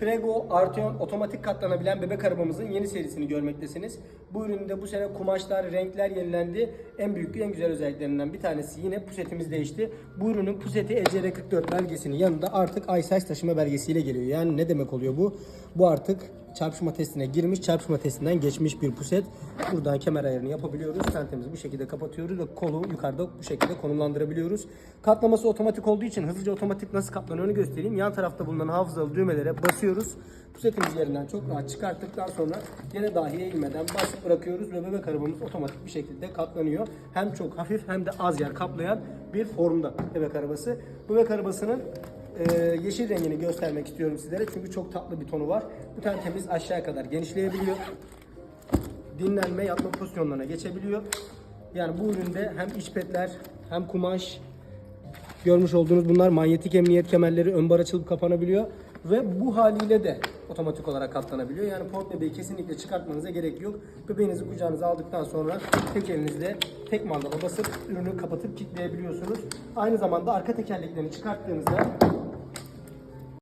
Prego Arteon otomatik katlanabilen bebek arabamızın yeni serisini görmektesiniz. Bu üründe bu sene kumaşlar, renkler yenilendi. En büyük, en güzel özelliklerinden bir tanesi yine pusetimiz değişti. Bu ürünün puseti ECR44 belgesinin yanında artık iSize taşıma belgesiyle geliyor. Yani ne demek oluyor bu? Bu artık çarpışma testine girmiş, çarpışma testinden geçmiş bir puset. Buradan kemer ayarını yapabiliyoruz. Tentemizi bu şekilde kapatıyoruz ve kolu yukarıda bu şekilde konumlandırabiliyoruz. Katlaması otomatik olduğu için hızlıca otomatik nasıl katlanıyor göstereyim. Yan tarafta bulunan hafızalı düğmelere basıyoruz. Pusetimiz yerinden çok rahat çıkarttıktan sonra yine dahi eğilmeden basıp bırakıyoruz ve bebek arabamız otomatik bir şekilde katlanıyor. Hem çok hafif hem de az yer kaplayan bir formda bebek arabası. Bebek arabasının ee, yeşil rengini göstermek istiyorum sizlere çünkü çok tatlı bir tonu var. Bu tentemiz aşağıya kadar genişleyebiliyor. Dinlenme, yatma pozisyonlarına geçebiliyor. Yani bu üründe hem iç petler hem kumaş görmüş olduğunuz bunlar manyetik emniyet kemerleri ön bar açılıp kapanabiliyor ve bu haliyle de otomatik olarak katlanabiliyor. Yani port bebeği kesinlikle çıkartmanıza gerek yok. Bebeğinizi kucağınıza aldıktan sonra tek elinizle tek mandala basıp ürünü kapatıp kilitleyebiliyorsunuz. Aynı zamanda arka tekerleklerini çıkarttığınızda